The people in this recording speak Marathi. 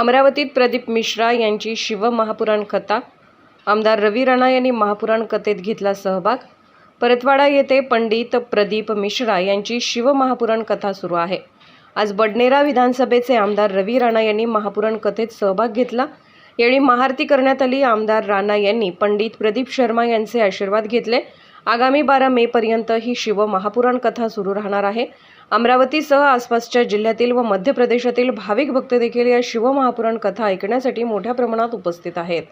अमरावतीत प्रदीप मिश्रा यांची शिवमहापुराण कथा आमदार रवी राणा यांनी महापुराण कथेत घेतला सहभाग. परतवाडा येथे पंडित प्रदीप मिश्रा यांची शिवमहापुराण कथा सुरू आहे. आज बडनेरा विधानसभेचे आमदार रवी राणा यांनी महापुराण कथेत सहभाग घेतला. यावेळी महाआरती करण्यात आली. आमदार राणा यांनी पंडित प्रदीप शर्मा यांचे आशीर्वाद घेतले. आगामी बारा मेपर्यंत ही शिव महापुराण कथा सुरू राहणार आहे. अमरावतीसह आसपासच्या जिल्ह्यातील व मध्य प्रदेशातील भाविक भक्त देखील या शिवमहापुराण कथा ऐकण्यासाठी मोठ्या प्रमाणात उपस्थित आहेत.